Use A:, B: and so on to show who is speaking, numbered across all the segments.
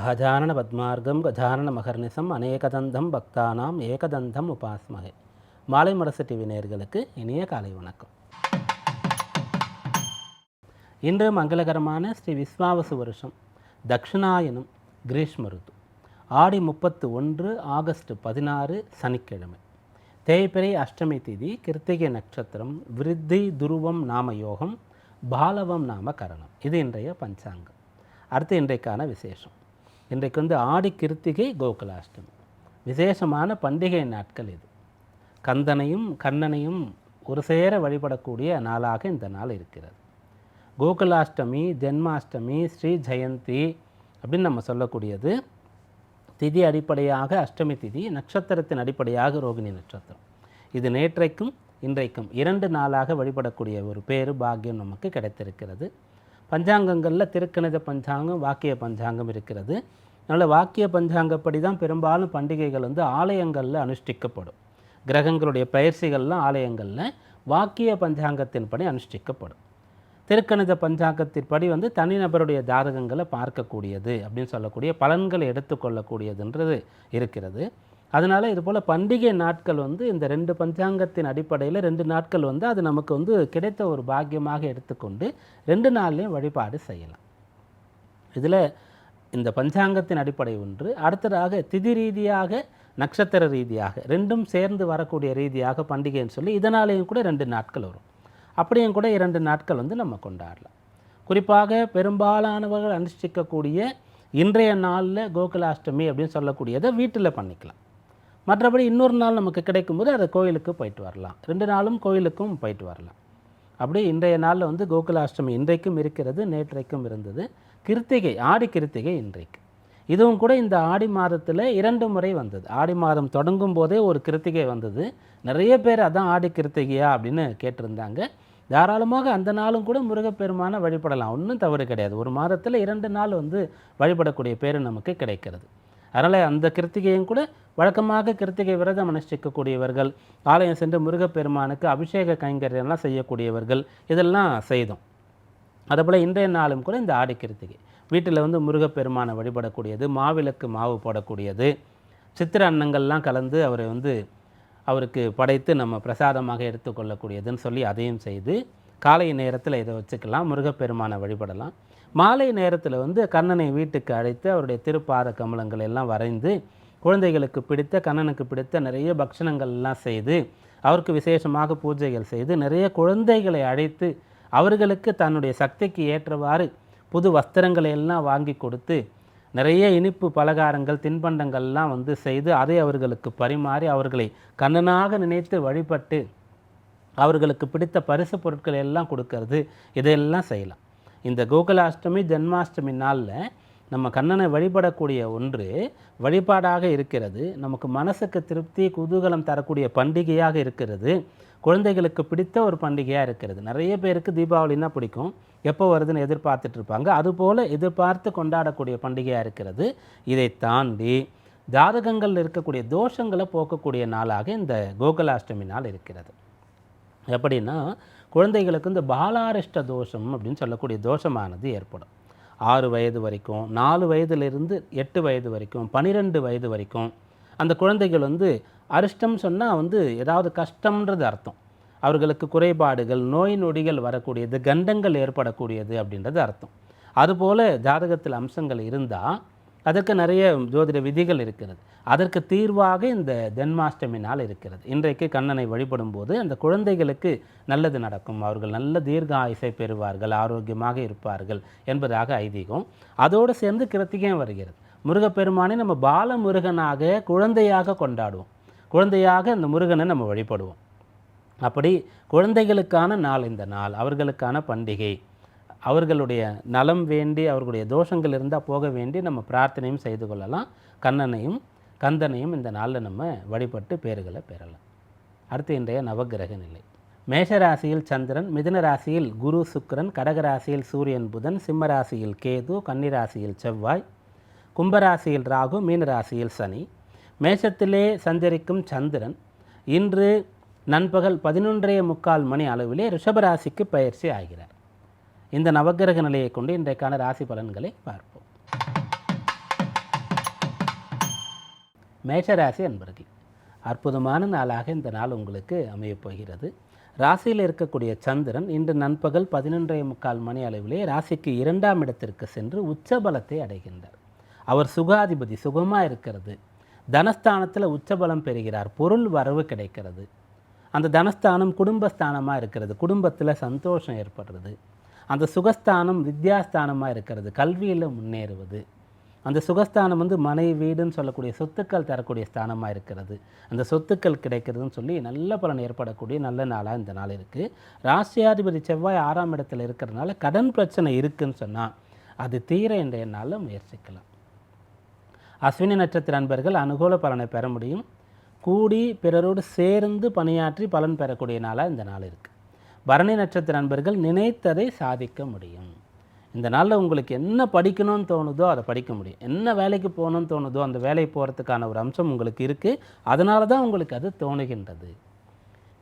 A: அகஜானன பத்மார்க்கம் கஜானன மகர்நிசம் அநேகதந்தம் பக்தானாம் ஏகதந்தம் உபாஸ்மகே. மாலை மரசு டிவி நேர்களுக்கு இனிய காலை வணக்கம். இன்று மங்களகரமான ஸ்ரீ விஸ்வாவசு வருஷம் தக்ஷிணாயனம் கிரீஷ்ம ருத்து ஆடி முப்பத்து ஒன்று ஆகஸ்ட் பதினாறு சனிக்கிழமை. தேய்பிரை அஷ்டமி திதி கிருத்திகை நட்சத்திரம் விருத்தி துருவம் நாம யோகம் பாலவம் நாம கரணம் இது இன்றைய பஞ்சாங்கம். அடுத்து இன்றைக்கான விசேஷம். இன்றைக்கு வந்து ஆடி கிருத்திகை கோகுலாஷ்டமி. விசேஷமான பண்டிகை நாட்கள் இது. கந்தனையும் கண்ணனையும் ஒரு சேர வழிபடக்கூடிய நாளாக இந்த நாள் இருக்கிறது. கோகுலாஷ்டமி ஜென்மாஷ்டமி ஸ்ரீ ஜெயந்தி அப்படின்னு நம்ம சொல்லக்கூடியது. திதி அடிப்படையாக அஷ்டமி திதி நட்சத்திரத்தின் அடிப்படையாக ரோகிணி நட்சத்திரம். இது நேற்றைக்கும் இன்றைக்கும் இரண்டு நாளாக வழிபடக்கூடிய ஒரு பேரு பாக்கியம் நமக்கு கிடைத்திருக்கிறது. பஞ்சாங்கங்களில் திருக்கணித பஞ்சாங்கம் வாக்கிய பஞ்சாங்கம் இருக்கிறது. அதனால் வாக்கிய பஞ்சாங்கப்படி தான் பெரும்பாலும் பண்டிகைகள் வந்து ஆலயங்களில் அனுஷ்டிக்கப்படும். கிரகங்களுடைய பயிற்சிகள்லாம் ஆலயங்களில் வாக்கிய பஞ்சாங்கத்தின்படி அனுஷ்டிக்கப்படும். திருக்கணித பஞ்சாங்கத்தின்படி வந்து தனிநபருடைய ஜாதகங்களை பார்க்கக்கூடியது அப்படின்னு சொல்லக்கூடிய பலன்களை எடுத்துக்கொள்ளக்கூடியதுன்றது இருக்கிறது. அதனால் இது போல் பண்டிகை நாட்கள் வந்து இந்த ரெண்டு பஞ்சாங்கத்தின் அடிப்படையில் ரெண்டு நாட்கள் வந்து அது நமக்கு வந்து கிடைத்த ஒரு பாக்கியமாக எடுத்துக்கொண்டு ரெண்டு நாள்லேயும் வழிபாடு செய்யலாம். இதில் இந்த பஞ்சாங்கத்தின் அடிப்படை ஒன்று அடுத்ததாக திதி ரீதியாக நட்சத்திர ரீதியாக ரெண்டும் சேர்ந்து வரக்கூடிய ரீதியாக பண்டிகைன்னு சொல்லி இதனாலேயும் கூட ரெண்டு நாட்கள் வரும். அப்படியும் கூட இரண்டு நாட்கள் வந்து நம்ம கொண்டாடலாம். குறிப்பாக பெரும்பாலானவர்கள் அனுஷ்டிக்கக்கூடிய இன்றைய நாளில் கோகுலாஷ்டமி அப்படின்னு சொல்லக்கூடியதை வீட்டில் பண்ணிக்கலாம். மற்றபடி இன்னொரு நாள் நமக்கு கிடைக்கும்போது அதை கோயிலுக்கு போயிட்டு வரலாம். ரெண்டு நாளும் கோயிலுக்கும் போயிட்டு வரலாம். அப்படி இன்றைய நாளில் வந்து கோகுலாஷ்டமி இன்றைக்கும் இருக்கிறது நேற்றைக்கும் இருந்தது. கிருத்திகை ஆடி கிருத்திகை இன்றைக்கு. இதுவும் கூட இந்த ஆடி மாதத்தில் இரண்டு முறை வந்தது. ஆடி மாதம் தொடங்கும் போதே ஒரு கிருத்திகை வந்தது. நிறைய பேர் அதான் ஆடி கிருத்திகையா அப்படின்னு கேட்டிருந்தாங்க. தாராளமாக அந்த நாளும் கூட முருகப்பெருமானை வழிபடலாம். ஒன்றும் தவறு கிடையாது. ஒரு மாதத்தில் இரண்டு நாள் வந்து வழிபடக்கூடிய பேர் நமக்கு கிடைக்கிறது. அதனால் அந்த கிருத்திகையும் கூட வழக்கமாக கிருத்திகை விரதம் அனுஷ்டிக்கக்கூடியவர்கள் ஆலயம் சென்று முருகப்பெருமானுக்கு அபிஷேக கைங்கரியெல்லாம் செய்யக்கூடியவர்கள் இதெல்லாம் செய்தோம். அதுபோல் இன்றைய நாளும் கூட இந்த ஆடி கிருத்திகை. வீட்டில் வந்து முருகப்பெருமானை வழிபடக்கூடியது மாவிளக்கு மாவு போடக்கூடியது சித்திர அன்னங்கள்லாம் கலந்து அவரை வந்து அவருக்கு படைத்து நம்ம பிரசாதமாக எடுத்துக்கொள்ளக்கூடியதுன்னு சொல்லி அதையும் செய்து காலை நேரத்தில் இதை வச்சுக்கலாம் முருகப்பெருமானை வழிபடலாம். மாலை நேரத்தில் வந்து கண்ணனை வீட்டுக்கு அழைத்து அவருடைய திருப்பாத கமலங்கள் எல்லாம் வரைந்து குழந்தைகளுக்கு பிடித்த கண்ணனுக்கு பிடித்த நிறைய பக்ஷணங்கள் எல்லாம் செய்து அவருக்கு விசேஷமாக பூஜைகள் செய்து நிறைய குழந்தைகளை அழைத்து அவர்களுக்கு தன்னுடைய சக்திக்கு ஏற்றவாறு புது வஸ்திரங்களை எல்லாம் வாங்கி கொடுத்து நிறைய இனிப்பு பலகாரங்கள் தின்பண்டங்கள்லாம் வந்து செய்து அதை அவர்களுக்கு பரிமாறி அவர்களை கண்ணனாக நினைத்து வழிபட்டு அவர்களுக்கு பிடித்த பரிசு பொருட்களை எல்லாம் கொடுக்கறது இதையெல்லாம் செய்யலாம். இந்த கோகுலாஷ்டமி ஜென்மாஷ்டமி நாளில் நம்ம கண்ணனை வழிபடக்கூடிய ஒன்று வழிபாடாக இருக்கிறது. நமக்கு மனசுக்கு திருப்தி குதூகலம் தரக்கூடிய பண்டிகையாக இருக்கிறது. குழந்தைகளுக்கு பிடித்த ஒரு பண்டிகையாக இருக்கிறது. நிறைய பேருக்கு தீபாவளின்னா பிடிக்கும். எப்போ வருதுன்னு எதிர்பார்த்துட்டு இருப்பாங்க. அதுபோல் எதிர்பார்த்து கொண்டாடக்கூடிய பண்டிகையாக இருக்கிறது. இதை தாண்டி ஜாதகங்களில் இருக்கக்கூடிய தோஷங்களை போக்கக்கூடிய நாளாக இந்த கோகுலாஷ்டமி நாள் இருக்கிறது. எப்படின்னா குழந்தைகளுக்கு இந்த பாலாரிஷ்ட தோஷம் அப்படின்னு சொல்லக்கூடிய தோஷமானது ஏற்படும். ஆறு வயது வரைக்கும் நாலு வயதிலிருந்து எட்டு வயது வரைக்கும் பனிரெண்டு வயது வரைக்கும் அந்த குழந்தைகள் வந்து அரிஷ்டம் சொன்னால் வந்து ஏதாவது கஷ்டம்ன்றது அர்த்தம். அவர்களுக்கு குறைபாடுகள் நோய் நொடிகள் வரக்கூடியது கண்டங்கள் ஏற்படக்கூடியது அப்படின்றது அர்த்தம். அதுபோல் ஜாதகத்தில் அம்சங்கள் இருந்தால் அதற்கு நிறைய ஜோதிட விதிகள் இருக்கிறது. அதற்கு தீர்வாக இந்த ஜென்மாஷ்டமி நாள் இருக்கிறது. இன்றைக்கு கண்ணனை வழிபடும் போது அந்த குழந்தைகளுக்கு நல்லது நடக்கும். அவர்கள் நல்ல தீர்க்க ஆயுசை பெறுவார்கள் ஆரோக்கியமாக இருப்பார்கள் என்பதாக ஐதீகம். அதோடு சேர்ந்து கிருத்திகையும் வருகிறது. முருகப்பெருமானை நம்ம பால முருகனாக குழந்தையாக கொண்டாடுவோம். குழந்தையாக அந்த முருகனை நம்ம வழிபடுவோம். அப்படி குழந்தைகளுக்கான நாள் இந்த நாள் அவர்களுக்கான பண்டிகை அவர்களுடைய நலம் வேண்டி அவர்களுடைய தோஷங்கள் இருந்தால் போக வேண்டி நம்ம பிரார்த்தனையும் செய்து கொள்ளலாம். கண்ணனையும் கந்தனையும் இந்த நாளில் நம்ம வழிபட்டு பேறுகளை பெறலாம். அடுத்து இன்றைய நவகிரக நிலை. மேஷராசியில் சந்திரன் மிதுன ராசியில் குரு சுக்கிரன் கடகராசியில் சூரியன் புதன் சிம்மராசியில் கேது கன்னிராசியில் செவ்வாய் கும்பராசியில் ராகு மீனராசியில் சனி. மேஷத்திலே சஞ்சரிக்கும் சந்திரன் இன்று நண்பகல் பதினொன்றே முக்கால் மணி அளவிலே ரிஷபராசிக்கு பயிற்சி ஆகிறார். இந்த நவக்கிரக நிலையை கொண்டு இன்றைக்கான ராசி பலன்களை பார்ப்போம். மேஷராசி அன்பர்கள் அற்புதமான நாளாக இந்த நாள் உங்களுக்கு அமையப் போகிறது. ராசியில் இருக்கக்கூடிய சந்திரன் இன்று நண்பகல் பதினொன்றே முக்கால் மணி அளவிலே ராசிக்கு இரண்டாம் இடத்திற்கு சென்று உச்சபலத்தை அடைகின்றார். அவர் சுகாதிபதி சுகமாக இருக்கிறது. தனஸ்தானத்தில் உச்சபலம் பெறுகிறார். பொருள் வரவு கிடைக்கிறது. அந்த தனஸ்தானம் குடும்பஸ்தானமாக இருக்கிறது. குடும்பத்தில் சந்தோஷம் ஏற்படுறது. அந்த சுகஸ்தானம் வித்யாஸ்தானமாக இருக்கிறது. கல்வியில் முன்னேறுவது. அந்த சுகஸ்தானம் வந்து மனை வீடுன்னு சொல்லக்கூடிய சொத்துக்கள் தரக்கூடிய ஸ்தானமாக இருக்கிறது. அந்த சொத்துக்கள் கிடைக்கிறதுன்னு சொல்லி நல்ல பலன் ஏற்படக்கூடிய நல்ல நாளாக இந்த நாள் இருக்குது ராசியாதிபதி செவ்வாய் ஆறாம் இடத்துல இருக்கிறதுனால கடன் பிரச்சனை இருக்குன்னு சொன்னால் அது தீர இன்றைய நாளில் முயற்சிக்கலாம். அஸ்வினி நட்சத்திர அன்பர்கள் அனுகூல பலனை பெற முடியும். கூடி பிறரோடு சேர்ந்து பணியாற்றி பலன் பெறக்கூடிய நாளாக இந்த நாள் இருக்குது பரணி நட்சத்திர அன்பர்கள் நினைத்ததை சாதிக்க முடியும். இந்த நாளில் உங்களுக்கு என்ன படிக்கணும்னு தோணுதோ அதை படிக்க முடியும். என்ன வேலைக்கு போகணும்னு தோணுதோ அந்த வேலைக்கு போகிறதுக்கான ஒரு அம்சம் உங்களுக்கு இருக்குது அதனால தான் உங்களுக்கு அது தோணுகின்றது.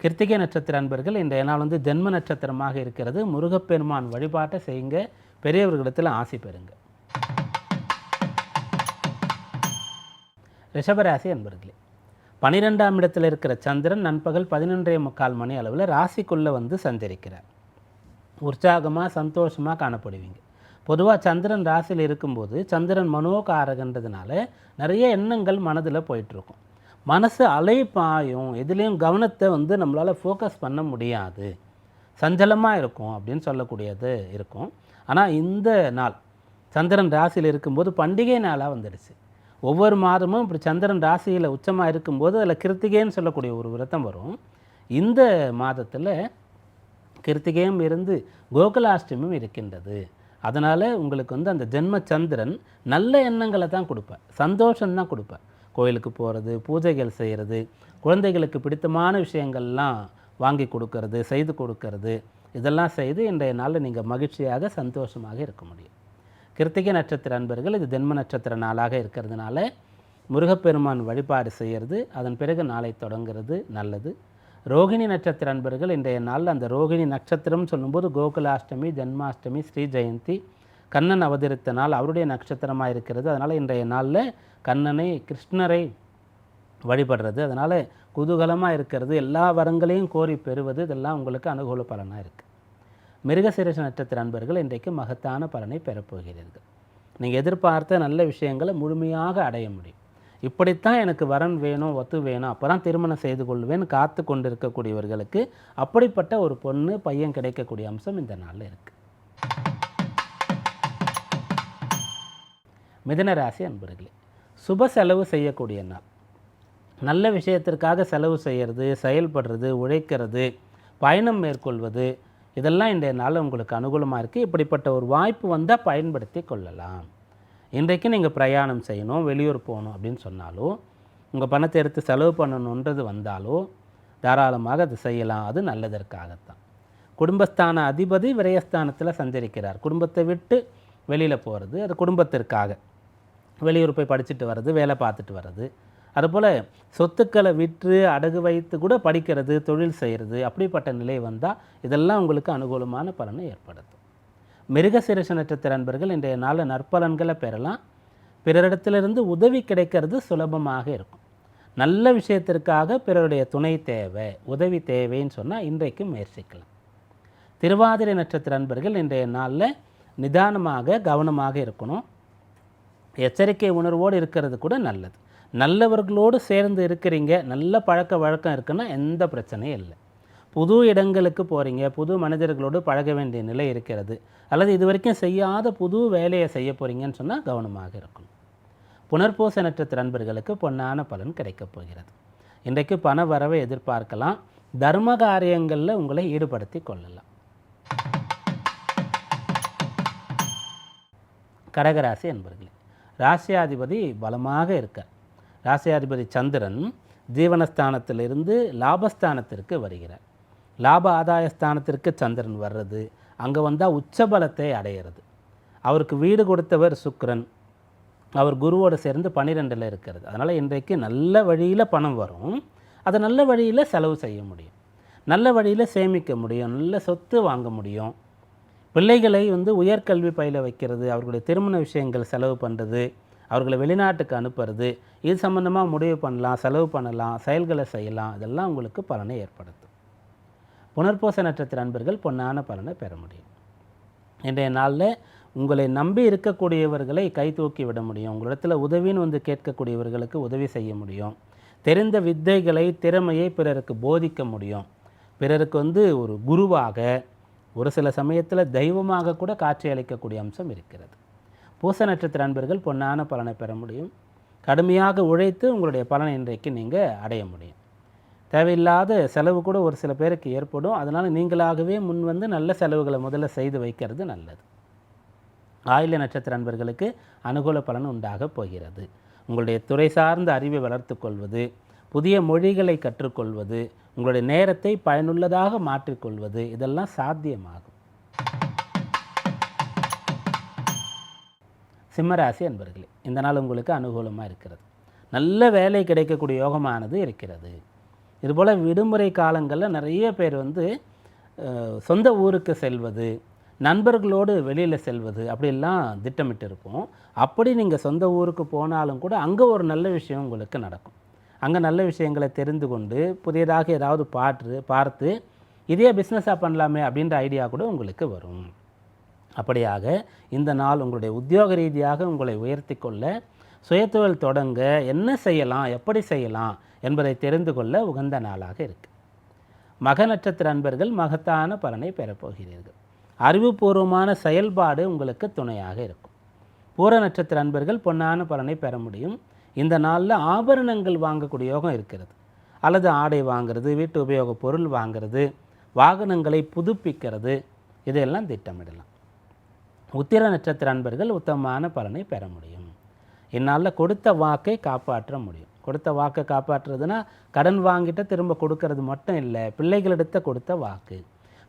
A: கிருத்திகை நட்சத்திர அன்பர்கள் இன்றைய நாள் வந்து ஜென்ம நட்சத்திரமாக இருக்கிறது. முருகப்பெருமான் வழிபாட்டை செய்யுங்க. பெரியவர்களிடத்தில் ஆசை பெறுங்க. ரிஷபராசி அன்பர்களே பனிரெண்டாம் இடத்தில் இருக்கிற சந்திரன் நண்பகல் பதினொன்றே முக்கால் மணி அளவில் ராசிக்குள்ளே வந்து சஞ்சரிக்கிறார். உற்சாகமாக சந்தோஷமாக காணப்படுவீங்க. பொதுவாக சந்திரன் ராசியில் இருக்கும்போது சந்திரன் மனோகாரகன்றதுனால நிறைய எண்ணங்கள் மனதில் போயிட்டுருக்கும். மனசு அலை பாயும் எதுலேயும் கவனத்தை வந்து நம்மளால் ஃபோக்கஸ் பண்ண முடியாது. சஞ்சலமாக இருக்கும் அப்படின்னு சொல்லக்கூடியது இருக்கும். ஆனால் இந்த நாள் சந்திரன் ராசியில் இருக்கும்போது பண்டிகை நாளாக வந்துடுச்சு. ஒவ்வொரு மாதமும் இப்படி சந்திரன் ராசியில் உச்சமாக இருக்கும்போது அதில் கிருத்திகைன்னு சொல்லக்கூடிய ஒரு விரதம் வரும். இந்த மாதத்தில் கிருத்திகையும் இருந்து கோகுலாஷ்டமியும் இருக்கின்றது. அதனால் உங்களுக்கு வந்து அந்த ஜென்ம சந்திரன் நல்ல எண்ணங்களை தான் கொடுப்பேன் சந்தோஷம்தான் கொடுப்பேன் கோயிலுக்கு போகிறது பூஜைகள் செய்கிறது குழந்தைகளுக்கு பிடித்தமான விஷயங்கள்லாம் வாங்கி கொடுக்கறது செய்து கொடுக்கறது. இதெல்லாம் செய்து இன்றைய நாளில் நீங்கள் மகிழ்ச்சியாக சந்தோஷமாக இருக்க முடியும். கிருத்திகை நட்சத்திர அன்பர்கள் இது ஜென்ம நட்சத்திர நாளாக இருக்கிறதுனால முருகப்பெருமான் வழிபாடு செய்கிறது அதன் பிறகு நாளை தொடங்குறது நல்லது. ரோகிணி நட்சத்திர அன்பர்கள் இன்றைய நாளில் அந்த ரோகிணி நட்சத்திரம் சொல்லும்போது கோகுலாஷ்டமி ஜென்மாஷ்டமி ஸ்ரீ ஜெயந்தி கண்ணன் அவதரித்த நாள் அவருடைய நட்சத்திரமாக இருக்கிறது. அதனால் இன்றைய நாளில் கண்ணனை கிருஷ்ணரை வழிபடுறது. அதனால் குதூகலமாக இருக்கிறது. எல்லா வரங்களையும் கோரி பெறுவது இதெல்லாம் உங்களுக்கு அனுகூல பலனாக இருக்குது மிருகசிரச நட்சத்திர அன்பர்கள் இன்றைக்கு மகத்தான பலனை பெறப்போகிறீர்கள் நீங்கள் எதிர்பார்த்த நல்ல விஷயங்களை முழுமையாக அடைய முடியும். இப்படித்தான் எனக்கு வரன் வேணும் ஒத்து வேணும் அப்போ தான் திருமணம் செய்து கொள்வேன்னு காத்து கொண்டு இருக்கக்கூடியவர்களுக்கு அப்படிப்பட்ட ஒரு பொண்ணு பையன் கிடைக்கக்கூடிய அம்சம் இந்த நாளில் இருக்குது மிதனராசி அன்பர்களே சுப செலவு செய்யக்கூடிய நாள். நல்ல விஷயத்திற்காக செலவு செய்கிறது செயல்படுறது உழைக்கிறது பயணம் மேற்கொள்வது இதெல்லாம் இன்றைய நாள் உங்களுக்கு அனுகூலமாக இருக்குது இப்படிப்பட்ட ஒரு வாய்ப்பு வந்தால் பயன்படுத்தி கொள்ளலாம். இன்றைக்கு நீங்கள் பிரயாணம் செய்யணும் வெளியூர் போகணும் அப்படின்னு சொன்னாலோ உங்கள் பணத்தை எடுத்து செலவு பண்ணணுன்றது வந்தாலோ தாராளமாக அது செய்யலாம். அது நல்லதற்காகத்தான். குடும்பஸ்தான அதிபதி விரயஸ்தானத்தில் சஞ்சரிக்கிறார். குடும்பத்தை விட்டு வெளியில் போகிறது அது குடும்பத்திற்காக. வெளியூர் போய் படிச்சுட்டு வர்றது வேலை பார்த்துட்டு வர்றது அதுபோல் சொத்துக்களை விற்று அடகு வைத்து கூட படிக்கிறது தொழில் செய்கிறது அப்படிப்பட்ட நிலை வந்தால் இதெல்லாம் உங்களுக்கு அனுகூலமான பலனை ஏற்படுத்தும். மிருகசிரச நட்சத்திர அன்பர்கள் இன்றைய நாளில் நற்பலன்களை பெறலாம். பிறரிடத்திலிருந்து உதவி கிடைக்கிறது சுலபமாக இருக்கும். நல்ல விஷயத்திற்காக பிறருடைய துணை தேவை உதவி தேவைன்னு சொன்னால் இன்றைக்கு முயற்சிக்கலாம். திருவாதிரை நட்சத்திர அன்பர்கள் இன்றைய நாளில் நிதானமாக கவனமாக இருக்கணும். எச்சரிக்கை உணர்வோடு இருக்கிறது கூட நல்லது. நல்லவர்களோடு சேர்ந்து இருக்கிறீங்க நல்ல பழக்க வழக்கம் இருக்குன்னா எந்த பிரச்சனையும் இல்லை. புது இடங்களுக்கு போகிறீங்க புது மனிதர்களோடு பழக வேண்டிய நிலை இருக்கிறது. அல்லது இது வரைக்கும் செய்யாத புது வேலையை செய்ய போகிறீங்கன்னு சொன்னால் கவனமாக இருக்கணும். புனர்பூச நட்சத்திர நண்பர்களுக்கு பொன்னான பலன் கிடைக்கப் போகிறது. இன்றைக்கு பண வரவை எதிர்பார்க்கலாம். தர்ம காரியங்களில் உங்களை ஈடுபடுத்தி கொள்ளலாம். கடகராசி என்பர்களே ராசியாதிபதி பலமாக இருக்கார். ராசியாதிபதி சந்திரன் ஜீவனஸ்தானத்திலிருந்து லாபஸ்தானத்திற்கு வருகிறார். லாப ஆதாயஸ்தானத்திற்கு சந்திரன் வர்றது அங்கே வந்தால் உச்சபலத்தை அடையிறது. அவருக்கு வீடு கொடுத்தவர் சுக்ரன் அவர் குருவோடு சேர்ந்து பன்னிரெண்டில் இருக்கிறது. அதனால் இன்றைக்கு நல்ல வழியில் பணம் வரும். அதை நல்ல வழியில் செலவு செய்ய முடியும். நல்ல வழியில் சேமிக்க முடியும். நல்ல சொத்து வாங்க முடியும். பிள்ளைகளை வந்து உயர்கல்வி பயில வைக்கிறது அவர்களுடைய திருமண விஷயங்கள் செலவு பண்ணுறது அவர்களை வெளிநாட்டுக்கு அனுப்புறது இது சம்மந்தமாக முடிவு பண்ணலாம் செலவு பண்ணலாம் செயல்களை செய்யலாம் இதெல்லாம் உங்களுக்கு பலனை ஏற்படுத்தும். புனர்பூச நட்சத்திர அன்பர்கள் பொன்னான பலனை பெற முடியும். இன்றைய நாளில் உங்களை நம்பி இருக்கக்கூடியவர்களை கை தூக்கி விட முடியும். உங்களிடத்தில் உதவின்னு வந்து கேட்கக்கூடியவர்களுக்கு உதவி செய்ய முடியும். தெரிந்த வித்தைகளை திறமையை பிறருக்கு போதிக்க முடியும். பிறருக்கு வந்து ஒரு குருவாக ஒரு சில சமயத்தில் தெய்வமாக கூட காட்சி அளிக்கக்கூடிய அம்சம் இருக்கிறது. பூச நட்சத்திர அன்பர்கள் பொன்னான பலனை பெற முடியும். கடுமையாக உழைத்து உங்களுடைய பலனை இன்றைக்கு நீங்கள் அடைய முடியும். தேவையில்லாத செலவு கூட ஒரு சில பேருக்கு ஏற்படும். அதனால் நீங்களாகவே முன் வந்து நல்ல செலவுகளை முதல்ல செய்து வைக்கிறது நல்லது. ஆயில நட்சத்திர அன்பர்களுக்கு அனுகூல பலன் உண்டாக போகிறது. உங்களுடைய துறை சார்ந்த அறிவை வளர்த்து கொள்வது புதிய மொழிகளை கற்றுக்கொள்வது உங்களுடைய நேரத்தை பயனுள்ளதாக மாற்றிக்கொள்வது இதெல்லாம் சாத்தியமாகும். சிம்மராசி அன்பர்களே இந்த நாள் உங்களுக்கு அனுகூலமாக இருக்கிறது. நல்ல வேலை கிடைக்கக்கூடிய யோகமானது இருக்கிறது. இதுபோல் விடுமுறை காலங்களில் நிறைய பேர் வந்து சொந்த ஊருக்கு செல்வது நண்பர்களோடு வெளியில் செல்வது அப்படிலாம் திட்டமிட்டு இருப்போம். அப்படி நீங்கள் சொந்த ஊருக்கு போனாலும் கூட அங்கே ஒரு நல்ல விஷயம் உங்களுக்கு நடக்கும். அங்கே நல்ல விஷயங்களை தெரிந்து கொண்டு புதியதாக ஏதாவது பாற்று பார்த்து இதே பிஸ்னஸாக பண்ணலாமே அப்படின்ற ஐடியா கூட உங்களுக்கு வரும். அப்படியாக இந்த நாள் உங்களுடைய உத்தியோக ரீதியாக உங்களை உயர்த்தி கொள்ள சுயத்தொழில் தொடங்க என்ன செய்யலாம் எப்படி செய்யலாம் என்பதை தெரிந்து கொள்ள உகந்த நாளாக இருக்குது மக நட்சத்திர அன்பர்கள் மகத்தான பலனை பெறப்போகிறீர்கள் அறிவுபூர்வமான செயல்பாடு உங்களுக்கு துணையாக இருக்கும். பூர நட்சத்திர அன்பர்கள் பொன்னான பலனை பெற முடியும். இந்த நாளில் ஆபரணங்கள் வாங்கக்கூடிய யோகம் இருக்கிறது. அல்லது ஆடை வாங்குறது வீட்டு உபயோகப் பொருள் வாங்குறது வாகனங்களை புதுப்பிக்கிறது இதையெல்லாம் திட்டமிடலாம். உத்திர நட்சத்திர அன்பர்கள் உத்தமமான பலனை பெற முடியும். என்னால் கொடுத்த வாக்கை காப்பாற்ற முடியும். கொடுத்த வாக்கை காப்பாற்றுறதுனா கடன் வாங்கிட்டு திரும்ப கொடுக்கறது மட்டும் இல்லை பிள்ளைகளிடத்த கொடுத்த வாக்கு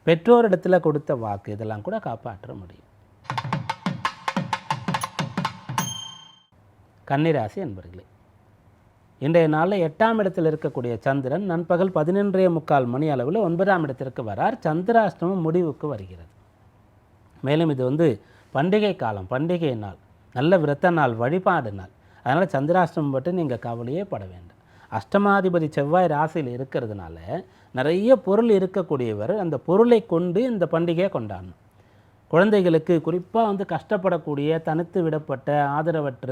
A: பெற்றோரிடத்தில் கொடுத்த வாக்கு இதெல்லாம் கூட காப்பாற்ற முடியும். கன்னிராசி என்பர்களே இன்றைய நாளில் எட்டாம் இடத்தில் இருக்கக்கூடிய சந்திரன் நண்பகல் பதினொன்றே முக்கால் மணி அளவில் ஒன்பதாம் இடத்திற்கு வரார். சந்திராஷ்டமம் முடிவுக்கு வருகிறது. மேலும் இது வந்து பண்டிகை காலம் பண்டிகை நாள் நல்ல விரத்த நாள் வழிபாடு நாள். அதனால் சந்திராஷ்டமம் பற்றி நீங்கள் கவலையே பட வேண்டாம். அஷ்டமாதிபதி செவ்வாய் ராசியில் இருக்கிறதுனால நிறைய பொருள் இருக்கக்கூடியவர் அந்த பொருளை கொண்டு இந்த பண்டிகையை கொண்டாடணும். குழந்தைகளுக்கு குறிப்பாக வந்து கஷ்டப்படக்கூடிய தனித்து விடப்பட்ட ஆதரவற்ற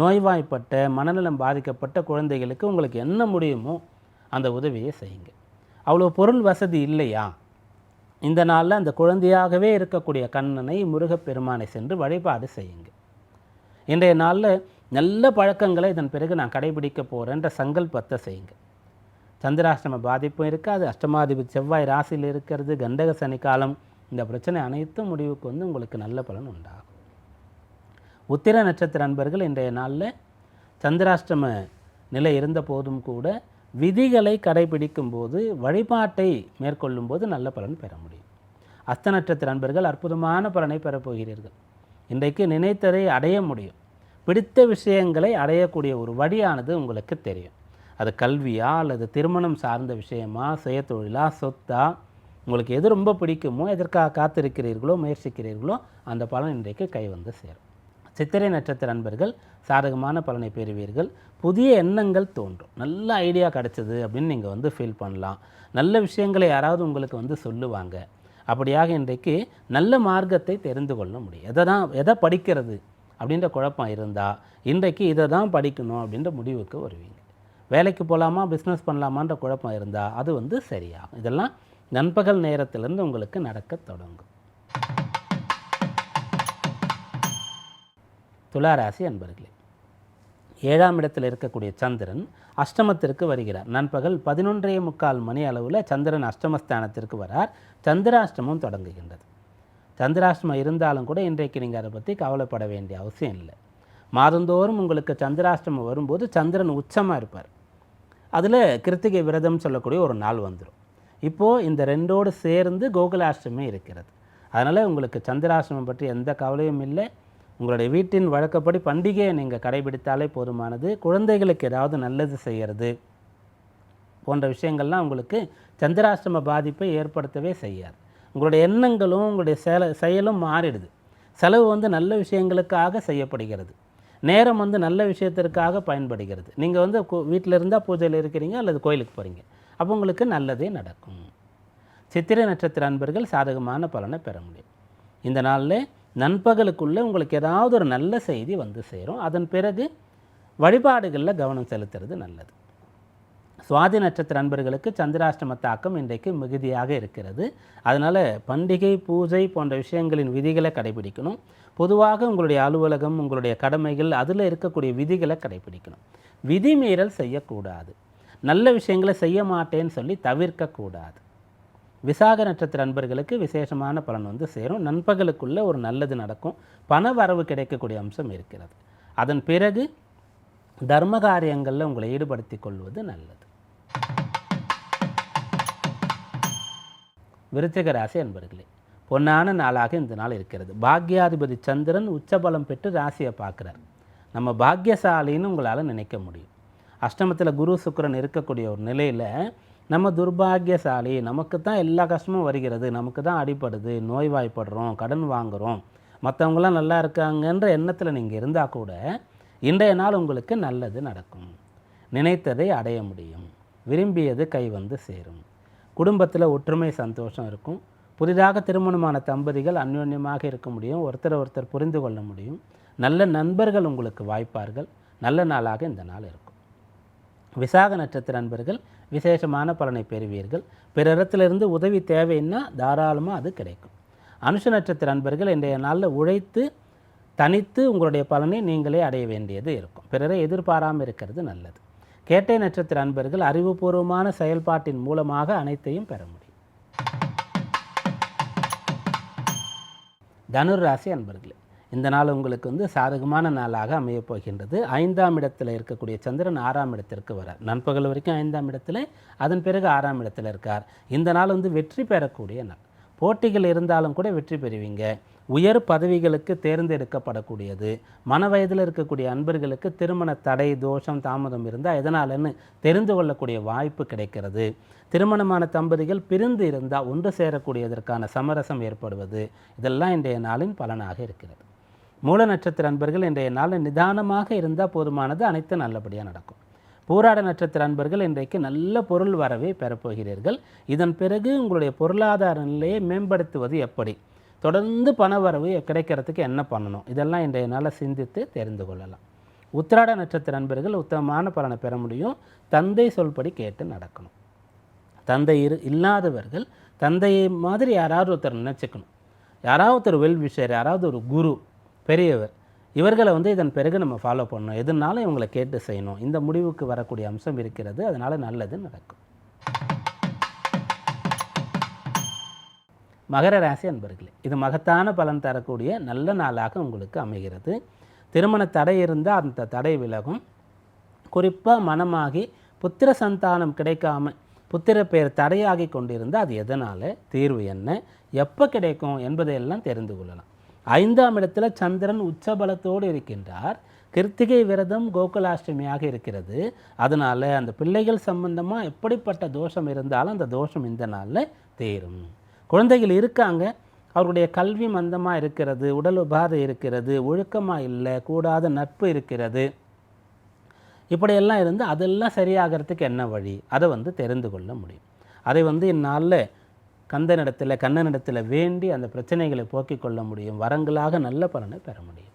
A: நோய்வாய்ப்பட்ட மனநலம் பாதிக்கப்பட்ட குழந்தைகளுக்கு உங்களுக்கு என்ன முடியுமோ அந்த உதவியை செய்யுங்க. அவ்வளோ பொருள் வசதி இல்லையா? இந்த நாளில் அந்த குழந்தையாகவே இருக்கக்கூடிய கண்ணனை முருகப்பெருமானை சென்று வழிபாடு செய்யுங்க. இன்றைய நாளில் நல்ல பழக்கங்களை இதன் பிறகு நான் கடைபிடிக்க போகிறேன்ற சங்கல்பத்தை செய்யுங்க. சந்திராஷ்டம பாதிப்பும் இருக்காது அஷ்டமாதிபதி செவ்வாய் ராசியில் இருக்கிறது கண்டக சனி காலம் இந்த பிரச்சனை அனைத்தும் முடிவுக்கு வந்து உங்களுக்கு நல்ல பலன் உண்டாகும். உத்திர நட்சத்திர அன்பர்கள் இன்றைய நாளில் சந்திராஷ்டம நிலை இருந்த போதும் கூட விதிகளை கடைபிடிக்கும் போது வழிபாட்டை மேற்கொள்ளும் போது நல்ல பலன் பெற முடியும். அஸ்த நட்சத்திர அன்பர்கள் அற்புதமான பலனை பெறப்போகிறீர்கள் இன்றைக்கு நினைத்ததை அடைய முடியும். பிடித்த விஷயங்களை அடையக்கூடிய ஒரு வழியானது உங்களுக்கு தெரியும். அது கல்வியா அல்லது திருமணம் சார்ந்த விஷயமா சுயதொழிலா சொத்தா உங்களுக்கு எது ரொம்ப பிடிக்குமோ எதற்காக காத்திருக்கிறீர்களோ முயற்சிக்கிறீர்களோ அந்த பலன் இன்றைக்கு கை வந்து சேரும். சித்திரை நட்சத்திர அன்பர்கள் சாதகமான பலனை பெறுவீர்கள். புதிய எண்ணங்கள் தோன்றும். நல்ல ஐடியா கிடச்சிது அப்படின்னு நீங்கள் வந்து ஃபீல் பண்ணலாம். நல்ல விஷயங்களை யாராவது உங்களுக்கு வந்து சொல்லுவாங்க. அப்படியாக இன்றைக்கு நல்ல மார்க்கத்தை தெரிந்து கொள்ள முடியும். எதை தான் எதை படிக்கிறது அப்படின்ற குழப்பம் இருந்தால் இன்றைக்கு இதை தான் படிக்கணும் அப்படின்ற முடிவுக்கு வருவீங்க. வேலைக்கு போகலாமா பிஸ்னஸ் பண்ணலாமான்ற குழப்பம் இருந்தால் அது வந்து சரியாகும். இதெல்லாம் நண்பகல் நேரத்திலேருந்து உங்களுக்கு நடக்க தொடங்கும். துளாராசி அன்பர்களே ஏழாம் இடத்தில் இருக்கக்கூடிய சந்திரன் அஷ்டமத்திற்கு வருகிறார். நண்பகல் பதினொன்றே முக்கால் மணி அளவில் சந்திரன் அஷ்டமஸ்தானத்திற்கு வரார். சந்திராஷ்டமம் தொடங்குகின்றது. சந்திராஷ்டமம் இருந்தாலும் கூட இன்றைக்கு நீங்கள் அதை பற்றி கவலைப்பட வேண்டிய அவசியம் இல்லை. மாதந்தோறும் உங்களுக்கு சந்திராஷ்டமம் வரும்போது சந்திரன் உச்சமாக இருப்பார். அதில் கிருத்திகை விரதம் சொல்லக்கூடிய ஒரு நாள் வந்துடும் இப்போது இந்த ரெண்டோடு சேர்ந்து கோகுலாஷ்டமி இருக்கிறது. அதனால் உங்களுக்கு சந்திராஷ்டமம் பற்றி எந்த கவலையும் இல்லை. உங்களுடைய வீட்டின் வழக்கப்படி பண்டிகையை நீங்கள் கடைபிடித்தாலே போதுமானது. குழந்தைகளுக்கு ஏதாவது நல்லது செய்கிறது போன்ற விஷயங்கள்லாம் உங்களுக்கு சந்திராஷ்டம பாதிப்பை ஏற்படுத்தவே செய்யாது. உங்களுடைய எண்ணங்களும் உங்களுடைய செயல செயலும் மாறிடுது. செலவு வந்து நல்ல விஷயங்களுக்காக செய்யப்படுகிறது. நேரம் வந்து நல்ல விஷயத்திற்காக பயன்படுகிறது. நீங்கள் வந்து வீட்டில் இருந்தால் பூஜையில் இருக்கிறீங்க அல்லது கோயிலுக்கு போகிறீங்க அப்போ உங்களுக்கு நல்லதே நடக்கும். சித்திரை நட்சத்திர அன்பர்கள் சாதகமான பலனை பெற முடியும். இந்த நாளில் நண்பகலுக்குள்ளே உங்களுக்கு ஏதாவது ஒரு நல்ல செய்தி வந்து சேரும். அதன் பிறகு வழிபாடுகளில் கவனம் செலுத்துறது நல்லது. சுவாதி நட்சத்திர அன்பர்களுக்கு சந்திராஷ்டம தாக்கம் இன்றைக்கு மிகுதியாக இருக்கிறது. அதனால் பண்டிகை பூஜை போன்ற விஷயங்களின் விதிகளை கடைபிடிக்கணும். பொதுவாக உங்களுடைய அலுவலகம் உங்களுடைய கடமைகள் அதில் இருக்கக்கூடிய விதிகளை கடைபிடிக்கணும். விதிமீறல் செய்யக்கூடாது. நல்ல விஷயங்களை செய்ய மாட்டேன்னு சொல்லி தவிர்க்கக்கூடாது. விசாக நட்சத்திர அன்பர்களுக்கு விசேஷமான பலன் வந்து சேரும். நண்பகலுக்குள்ள ஒரு நல்லது நடக்கும். பண வரவு கிடைக்கக்கூடிய அம்சம் இருக்கிறது. அதன் பிறகு தர்ம காரியங்களில் உங்களை ஈடுபடுத்தி கொள்வது நல்லது. விருச்சிக ராசி அன்பர்களே பொன்னான நாளாக இந்த நாள் இருக்கிறது. பாக்யாதிபதி சந்திரன் உச்சபலம் பெற்று ராசியை பார்க்குறார். நம்ம பாக்யசாலின்னு உங்களால் நினைக்க முடியும். அஷ்டமத்தில் குரு சுக்கிரன் இருக்கக்கூடிய ஒரு நிலையில் நம்ம துர்பாகியசாலி நமக்கு தான் எல்லா கஷ்டமும் வருகிறது நமக்கு தான் அடிப்படுது நோய்வாய்ப்படுறோம் கடன் வாங்குகிறோம் மற்றவங்களாம் நல்லா இருக்காங்கன்ற எண்ணத்தில் நீங்கள் இருந்தால் கூட இன்றைய நாள் உங்களுக்கு நல்லது நடக்கும். நினைத்ததை அடைய முடியும். விரும்பியது கை வந்து சேரும். குடும்பத்தில் ஒற்றுமை சந்தோஷம் இருக்கும். புதிதாக திருமணமான தம்பதிகள் அந்யோன்யமாக இருக்க முடியும். ஒருத்தர் ஒருத்தர் புரிந்து கொள்ள முடியும். நல்ல நண்பர்கள் உங்களுக்கு வாய்ப்பார்கள். நல்ல நாளாக இந்த நாள் இருக்கும். விசாக நட்சத்திர நண்பர்கள் விசேஷமான பலனை பெறுவீர்கள். பிறரிடத்திலிருந்து உதவி தேவைன்னா தாராளமாக அது கிடைக்கும். அனுஷ நட்சத்திர அன்பர்கள் இன்றைய நாளில் உழைத்து தனித்து உங்களுடைய பலனை நீங்களே அடைய வேண்டியது இருக்கும். பிறரை எதிர்பாராமல் இருக்கிறது நல்லது. கேட்டை நட்சத்திர அன்பர்கள் அறிவுபூர்வமான செயல்பாட்டின் மூலமாக அனைத்தையும் பெற முடியும். தனுர் ராசி அன்பர்களே இந்த நாள் உங்களுக்கு வந்து சாதகமான நாளாக அமையப் போகின்றது. ஐந்தாம் இடத்தில் இருக்கக்கூடிய சந்திரன் ஆறாம் இடத்திற்கு வரார். நண்பகல் வரைக்கும் ஐந்தாம் இடத்துல அதன் பிறகு ஆறாம் இடத்தில் இருக்கார். இந்த நாள் வந்து வெற்றி பெறக்கூடிய நாள். போட்டிகள் இருந்தாலும் கூட வெற்றி பெறுவீங்க. உயர் பதவிகளுக்கு தேர்ந்தெடுக்கப்படக்கூடியது. மன வயதில் இருக்கக்கூடிய அன்பர்களுக்கு திருமண தடை தோஷம் தாமதம் இருந்தால் எதனாலன்னு தெரிந்து கொள்ளக்கூடிய வாய்ப்பு கிடைக்கிறது. திருமணமான தம்பதிகள் பிரிந்து இருந்தால் ஒன்று சேரக்கூடியதற்கான சமரசம் ஏற்படுவது. இதெல்லாம் இன்றைய நாளின் பலனாக இருக்கிறது. மூல நட்சத்திர அன்பர்கள் இன்றைய நாளில் நிதானமாக இருந்தால் போதுமானது அனைத்து நல்லபடியாக நடக்கும். பூராட நட்சத்திர அன்பர்கள் இன்றைக்கு நல்ல பொருள் வரவே பெறப்போகிறீர்கள். இதன் பிறகு உங்களுடைய பொருளாதார நிலையை மேம்படுத்துவது எப்படி? தொடர்ந்து பண வரவு கிடைக்கிறதுக்கு என்ன பண்ணணும்? இதெல்லாம் இன்றைய நாளில் சிந்தித்து தெரிந்து கொள்ளலாம். உத்திராட நட்சத்திர அன்பர்கள் உத்தமமான பலனை பெற முடியும். தந்தை சொல்படி கேட்டு நடக்கணும். தந்தை இரு இல்லாதவர்கள் தந்தையை மாதிரி யாராவது ஒருத்தர் நினச்சிக்கணும். யாராவது ஒரு வெல்விஷர் யாராவது ஒரு குரு பெரியவர். இவர்களை வந்து இதன் பிறகு நம்ம ஃபாலோ பண்ணணும். எதுனாலும் இவங்களை கேட்டு செய்யணும். இந்த முடிவுக்கு வரக்கூடிய அம்சம் இருக்கிறது. அதனால் நல்லது நடக்கும். மகர ராசி அன்பர்களே இது மகத்தான பலன் தரக்கூடிய நல்ல நாளாக உங்களுக்கு அமைகிறது. திருமண தடை இருந்தால் அந்த தடை விலகும். குறிப்பாக மனமாகி புத்திர சந்தானம் கிடைக்காம புத்திர பெயர் தடையாகி கொண்டிருந்தால் அது எதனால்? தீர்வு என்ன? எப்போ கிடைக்கும்? என்பதையெல்லாம் தெரிந்து கொள்ளலாம். ஐந்தாம் இடத்துல சந்திரன் உச்சபலத்தோடு இருக்கின்றார். கிருத்திகை விரதம் கோகுலாஷ்டமியாக இருக்கிறது. அதனால் அந்த பிள்ளைகள் சம்பந்தமாக எப்படிப்பட்ட தோஷம் இருந்தாலும் அந்த தோஷம் இந்த நாளில் தேரும். குழந்தைகள் இருக்காங்க. அவருடைய கல்வி மந்தமாக இருக்கிறது உடல் உபாதை இருக்கிறது ஒழுக்கமாக இல்லை கூடாத நட்பு இருக்கிறது. இப்படியெல்லாம் இருந்து அதெல்லாம் சரியாகிறதுக்கு என்ன வழி? அதை வந்து தெரிந்து கொள்ள முடியும். அதை வந்து இந்நாளில் கந்தனிடத்தில் கண்ணனிடத்தில் வேண்டி அந்த பிரச்சனைகளை போக்கிக் கொள்ள முடியும். வரங்களாக நல்ல பலனை பெற முடியும்.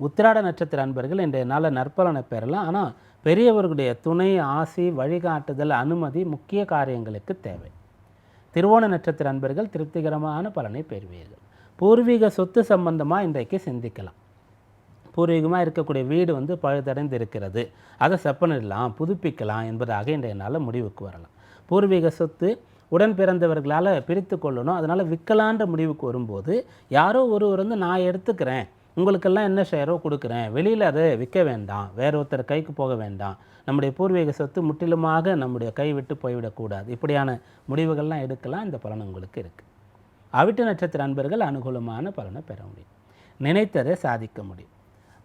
A: உத்திராட நட்சத்திர அன்பர்கள் இன்றைய நாளில் நற்பலனை பெறலாம். ஆனால் பெரியவர்களுடைய துணை ஆசி வழிகாட்டுதல் அனுமதி முக்கிய காரியங்களுக்கு தேவை. திருவோண நட்சத்திர அன்பர்கள் திருப்திகரமான பலனை பெறுவீர்கள். பூர்வீக சொத்து சம்பந்தமாக இன்றைக்கு சிந்திக்கலாம். பூர்வீகமாக இருக்கக்கூடிய வீடு வந்து பழுதடைந்து இருக்கிறது அதை செப்பனிடலாம் புதுப்பிக்கலாம் என்பதாக இன்றைய நாளில் முடிவுக்கு வரலாம். பூர்வீக சொத்து உடன் பிறந்தவர்களால் பிரித்து கொள்ளணும். அதனால் விற்கலான்ற முடிவுக்கு வரும்போது யாரோ ஒருவர் வந்து நான் எடுத்துக்கிறேன் உங்களுக்கெல்லாம் என்ன ஷேரோ கொடுக்குறேன் வெளியில் அதை விற்க வேண்டாம் வேற ஒருத்தர் கைக்கு போக வேண்டாம் நம்முடைய பூர்வீக சொத்து முற்றிலுமாக நம்முடைய கை விட்டு போய்விடக்கூடாது இப்படியான முடிவுகள்லாம் எடுக்கலாம் இந்த பலன் உங்களுக்கு இருக்குது அவிட்ட நட்சத்திர அன்பர்கள் அனுகூலமான பலனை பெற முடியும். நினைத்ததை சாதிக்க முடியும்.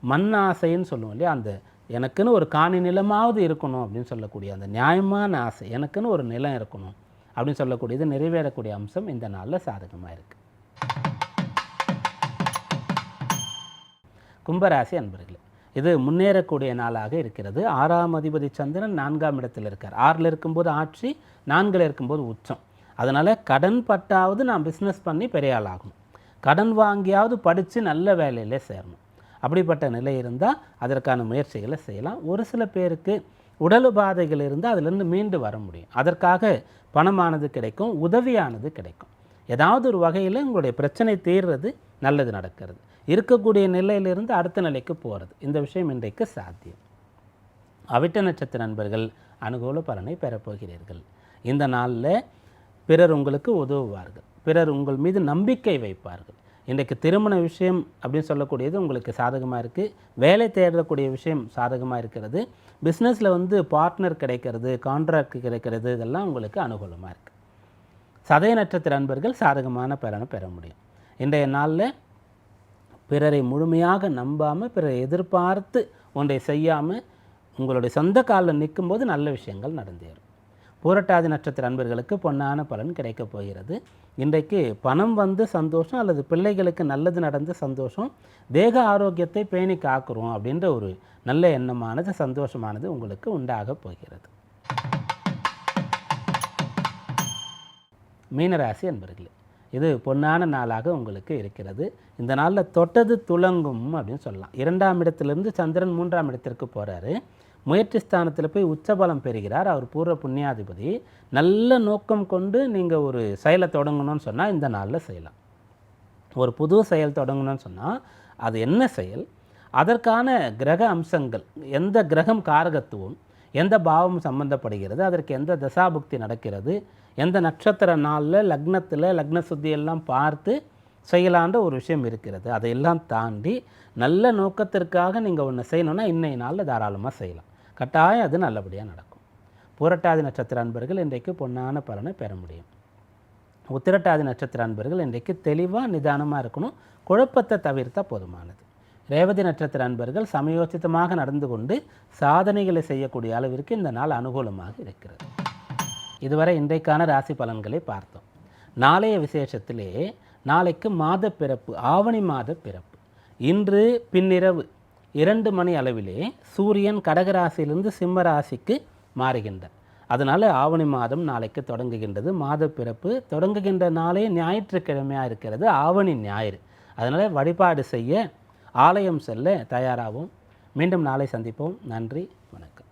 A: மண்ணாசைன்னு சொல்லுவோம் இல்லையா அந்த எனக்குன்னு ஒரு காணி நிலமாவது இருக்கணும் அப்படின்னு சொல்லக்கூடிய அந்த நியாயமான ஆசை எனக்குன்னு ஒரு நிலம் இருக்கணும். அப்படின்னு சொல்லக்கூடியது நிறைவேறக்கூடிய அம்சம் இந்த நாளில் சாதகமாக இருக்குது கும்பராசி அன்பர்களே இது முன்னேறக்கூடிய நாளாக இருக்கிறது. ஆறாம் அதிபதி சந்திரன் நான்காம் இடத்தில் இருக்கார். ஆறில் இருக்கும்போது ஆட்சி நான்கில் இருக்கும்போது உச்சம். அதனால் கடன் பட்டாவது நான் பிஸ்னஸ் பண்ணி பெரிய ஆளாகணும் கடன் வாங்கியாவது படித்து நல்ல வேலையிலே சேரணும். அப்படிப்பட்ட நிலை இருந்தால் அதற்கான முயற்சிகளை செய்யலாம். ஒரு சில பேருக்கு உடல் உபாதைகள் இருந்து அதிலிருந்து மீண்டு வர முடியும். அதற்காக பணமானது கிடைக்கும் உதவியானது கிடைக்கும். ஏதாவது ஒரு வகையில் உங்களுடைய பிரச்சனை தீர்றது நல்லது நடக்கிறது. இருக்கக்கூடிய நிலையிலிருந்து அடுத்த நிலைக்கு போகிறது இந்த விஷயம் இன்றைக்கு சாத்தியம். அவிட்ட நட்சத்திர நண்பர்கள் அனுகூல பலனை பெறப்போகிறீர்கள் இந்த நாளில் பிறர் உங்களுக்கு உதவுவார்கள். பிறர் உங்கள் மீது நம்பிக்கை வைப்பார்கள். இன்றைக்கு திருமண விஷயம் அப்படின்னு சொல்லக்கூடியது உங்களுக்கு சாதகமாக இருக்குது வேலை தேடக்கூடிய விஷயம் சாதகமாக இருக்கிறது. பிஸ்னஸில் வந்து பார்ட்னர் கிடைக்கிறது கான்ட்ராக்ட் கிடைக்கிறது இதெல்லாம் உங்களுக்கு அனுகூலமாக இருக்குது சதய நட்சத்திர அன்பர்கள் சாதகமான பலனை பெற முடியும். இன்றைய நாளில் பிறரை முழுமையாக நம்பாமல் பிறரை எதிர்பார்த்து ஒன்றை செய்யாமல் உங்களுடைய சொந்த காலில் நிற்கும்போது நல்ல விஷயங்கள் நடந்தேறும் பூரட்டாதி நட்சத்திர அன்பர்களுக்கு பொன்னான பலன் கிடைக்கப் போகிறது. இன்றைக்கு பணம் வந்து சந்தோஷம் அல்லது பிள்ளைகளுக்கு நல்லது நடந்து சந்தோஷம் தேக ஆரோக்கியத்தை பேணி காக்கிறோம் அப்படின்ற ஒரு நல்ல எண்ணமானது சந்தோஷமானது உங்களுக்கு உண்டாக போகிறது. மீனராசி அன்பர்களே இது பொன்னான நாளாக உங்களுக்கு இருக்கிறது. இந்த நாளில் தொட்டது துளங்கும் அப்படின்னு சொல்லலாம். இரண்டாம் இடத்திலிருந்து சந்திரன் மூன்றாம் இடத்திற்கு போகிறாரு முயற்சி ஸ்தானத்தில் போய் உச்சபலம் பெறுகிறார். அவர் பூர்வ புண்ணியாதிபதி. நல்ல நோக்கம் கொண்டு நீங்கள் ஒரு செயலை தொடங்கணும்னு சொன்னால் இந்த நாளில் செய்யலாம். ஒரு புது செயல் தொடங்கணும்னு சொன்னால் அது என்ன செயல்? அதற்கான கிரக அம்சங்கள் எந்த கிரகம் காரகத்துவம் எந்த பாவம் சம்பந்தப்படுகிறது அதற்கு எந்த தசாபுக்தி நடக்கிறது எந்த நட்சத்திர நாளில் லக்னத்தில் லக்ன சுத்தியெல்லாம் பார்த்து செய்யலான்ற ஒரு விஷயம் இருக்கிறது. அதையெல்லாம் தாண்டி நல்ல நோக்கத்திற்காக நீங்கள் ஒன்று செய்யணுன்னா இன்னைய நாளில் தாராளமாக செய்யலாம். கட்டாயம் அது நல்லபடியாக நடக்கும். புரட்டாதி நட்சத்திர அன்பர்கள் இன்றைக்கு பொன்னான பலனை பெற முடியும். உத்திரட்டாதி நட்சத்திர அன்பர்கள் இன்றைக்கு தெளிவாக நிதானமாக இருக்கணும். குழப்பத்தை தவிர்த்தால் போதுமானது. ரேவதி நட்சத்திர அன்பர்கள் சமயோச்சிதமாக நடந்து கொண்டு சாதனைகளை செய்யக்கூடிய அளவிற்கு இந்த நாள் அனுகூலமாக இருக்கிறது. இதுவரை இன்றைக்கான ராசி பலன்களை பார்த்தோம். நாளைய விசேஷத்திலே நாளைக்கு மாத பிறப்பு ஆவணி மாத பிறப்பு. இன்று பின்னிரவு இரண்டு மணி அளவிலே சூரியன் கடகராசியிலிருந்து சிம்ம ராசிக்கு மாறுகின்றார். அதனால் ஆவணி மாதம் நாளைக்கு தொடங்குகின்றது. மாத பிறப்பு தொடங்குகின்ற நாளே ஞாயிற்றுக்கிழமையாக இருக்கிறது. ஆவணி ஞாயிறு. அதனால் வழிபாடு செய்ய ஆலயம் செல்ல தயாராகும் மீண்டும் நாளை சந்திப்போம். நன்றி வணக்கம்.